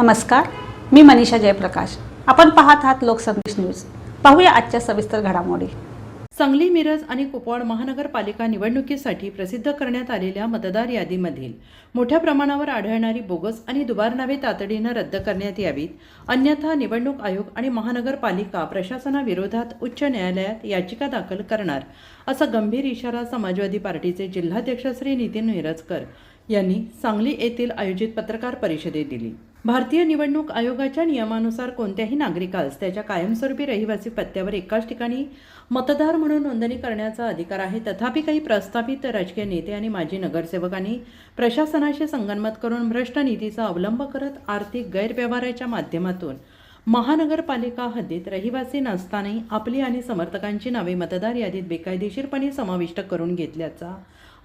नमस्कार मी मनीषा जयप्रकाश. आपण पाहत आहात लोकसंदेश न्यूज. पाहूया आजच्या सविस्तर घडामोडी. सांगली मिरज आणि कुपवाड महानगरपालिका निवडणुकीसाठी प्रसिद्ध करण्यात आलेल्या मतदार यादीमधील मोठ्या प्रमाणावर आढळणारी बोगस आणि दुबार नावे तातडीनं रद्द करण्यात यावीत अन्यथा निवडणूक आयोग आणि महानगरपालिका प्रशासनाविरोधात उच्च न्यायालयात याचिका दाखल करणार असा गंभीर इशारा समाजवादी पार्टीचे जिल्हाध्यक्ष श्री नितीन मिरजकर यांनी सांगली येथील आयोजित पत्रकार परिषदेत दिली. भारतीय निवडणूक आयोगाच्या नियमानुसार कोणत्याही नागरिकास त्याच्या कायमस्वरूपी रहिवासी पत्त्यावर एकाच ठिकाणी मतदार म्हणून नोंदणी करण्याचा अधिकार आहे. तथापि काही प्रस्थापित राजकीय नेते आणि माजी नगरसेवकांनी प्रशासनाशी संगनमत करून भ्रष्ट नीतीचा अवलंब करत आर्थिक गैरव्यवहाराच्या माध्यमातून महानगरपालिका हद्दीत रहिवासी नसतानाही आपली आणि समर्थकांची नावे मतदार यादीत बेकायदेशीरपणे समाविष्ट करून घेतल्याचा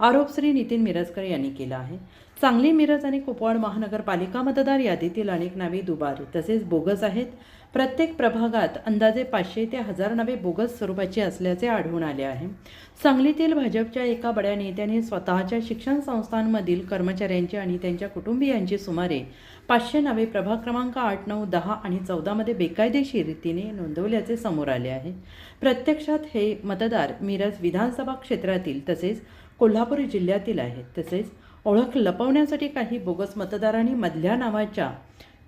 आरोप श्री नितीन मिरजकर यांनी केला आहे. सांगली मिरज आणि कुपवाड महानगरपालिका मतदार यादीतील अनेक नावे दुबार तसेच बोगस आहेत. प्रत्येक प्रभागात अंदाजे पाचशे ते हजार नावे बोगस स्वरूपाची असल्याचे आढळून आले आहे. सांगलीतील भाजपच्या एका बड्या नेत्याने स्वतःच्या शिक्षण संस्थांमधील कर्मचाऱ्यांची आणि त्यांच्या कुटुंबियांची सुमारे पाचशे नावे प्रभाग क्रमांक आठ नऊ दहा आणि चौदामध्ये बेकायदेशीर रीतीने नोंदवल्याचे समोर आले आहे. प्रत्यक्षात हे मतदार मिरज विधानसभा क्षेत्रातील तसेच कोल्हापूर जिल्ह्यातील आहेत तसेच ओळख लपवण्यासाठी काही बोगस मतदारांनी मधल्या नावाच्या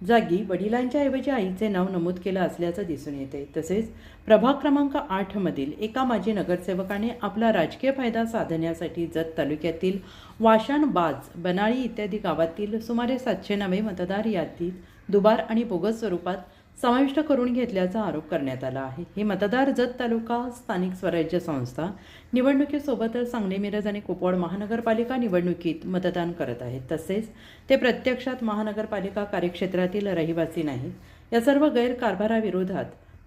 जागी वडिलांच्या ऐवजी आईचे नाव नमूद केलं असल्याचं दिसून येते. तसेच प्रभाग क्रमांक आठमधील एका माजी नगरसेवकाने आपला राजकीय फायदा साधण्यासाठी जत तालुक्यातील वाशाण बाज बनाळी इत्यादी गावातील सुमारे सातशे नवे मतदार यादीत दुबार आणि बोगस स्वरूपात समाविष्ट करून घेतल्याचा आरोप करण्यात आला आहे. हे मतदार जत तालुका स्थानिक स्वराज्य संस्था निवडणुकीसोबतच सांगली मिरज आणि कुपवाड महानगरपालिका निवडणुकीत मतदान करत आहेत. तसेच ते प्रत्यक्षात महानगरपालिका कार्यक्षेत्रातील रहिवासी नाहीत. या सर्व गैरकारभाराविरोधात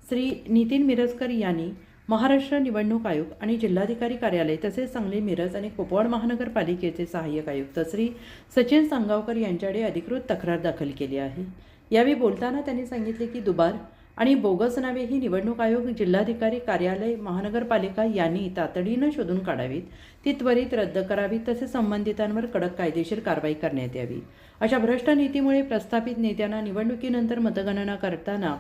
श्री नितीन मिरजकर यांनी महाराष्ट्र निवडणूक आयोग आणि जिल्हाधिकारी कार्यालय तसेच सांगली मिरज आणि कुपवाड महानगरपालिकेचे सहाय्यक आयुक्त श्री सचिन सांगावकर यांच्याकडे अधिकृत तक्रार दाखल केली आहे. यावेळी बोलताना त्यांनी सांगितले की दुबार आणि बोगस नावे ही निवडणूक आयोग जिल्हाधिकारी कार्यालय महानगरपालिका यांनी तातडीनं शोधून काढावीत ती त्वरित रद्द करावीत तसेच संबंधितांवर कडक कायदेशीर कारवाई करण्यात यावी. अशा भ्रष्ट नीतीमुळे प्रस्थापित नेत्यांना निवडणुकीनंतर मतगणना करताना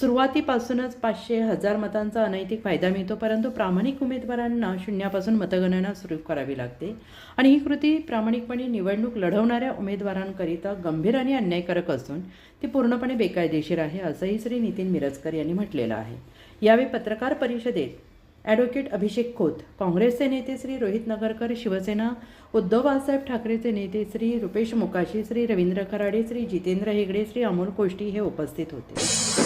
सुरुवातीपासूनच पाचशे हजार मतांचा अनैतिक फायदा मिळतो परंतु प्रामाणिक उमेदवारांना शून्यापासून मतगणना सुरू करावी लागते. आणि ही कृती प्रामाणिकपणे निवडणूक लढवणाऱ्या उमेदवारांकरिता गंभीर आणि अन्यायकारक असून ती पूर्णपणे बेकायदेशीर आहे असंही श्री नितीन मिरजकर यांनी म्हटलेलं आहे. यावेळी पत्रकार परिषदेत ॲडव्होकेट अभिषेक खोत काँग्रेसचे नेते श्री रोहित नगरकर शिवसेना उद्धव बाळासाहेब ठाकरेचे नेते श्री रुपेश मोकाशी श्री रवींद्र खराडे श्री जितेंद्र हेगडे श्री अमोल कोष्टी हे उपस्थित होते.